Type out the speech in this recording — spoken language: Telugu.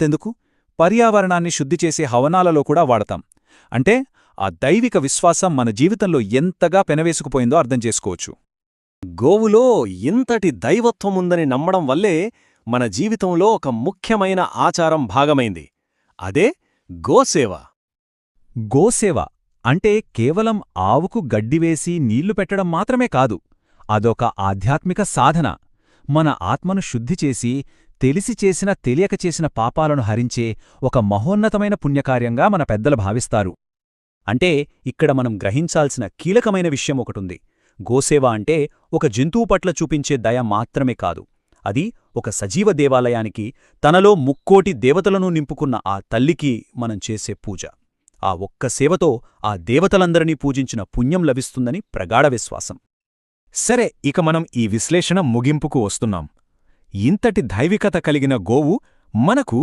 తెందుకు? పర్యావరణాన్ని శుద్ధి చేసే హవనాలలో కూడా వాడతాం. అంటే ఆ దైవిక విశ్వాసం మన జీవితంలో ఎంతగా పెనవేసుకుపోయిందో అర్థం చేసుకోవచ్చు. గోవులో ఇంతటి దైవత్వముందని నమ్మడం వల్లే మన జీవితంలో ఒక ముఖ్యమైన ఆచారం భాగమైంది. అదే గోసేవ. గోసేవ అంటే కేవలం ఆవుకు గడ్డివేసి నీళ్ళు పెట్టడం మాత్రమే కాదు అదొక ఆధ్యాత్మిక సాధన. మన ఆత్మను శుద్ధి చేసి తెలిసి చేసిన తెలియక చేసిన పాపాలను హరించే ఒక మహోన్నతమైన పుణ్యకార్యంగా మన పెద్దలు భావిస్తారు. అంటే ఇక్కడ మనం గ్రహించాల్సిన కీలకమైన విషయం ఒకటుంది. గోసేవ అంటే ఒక జంతువు పట్ల చూపించే దయ మాత్రమే కాదు. అది ఒక సజీవ దేవాలయానికి తనలో ముక్కోటి దేవతలను నింపుకున్న ఆ తల్లికి మనం చేసే పూజ. ఆ ఒక్క సేవతో ఆ దేవతలందరినీ పూజించిన పుణ్యం లభిస్తుందని ప్రగాఢ విశ్వాసం. సరే ఇక మనం ఈ విశ్లేషణ ముగింపుకు వస్తున్నాం. ఇంతటి దైవికత కలిగిన గోవు మనకు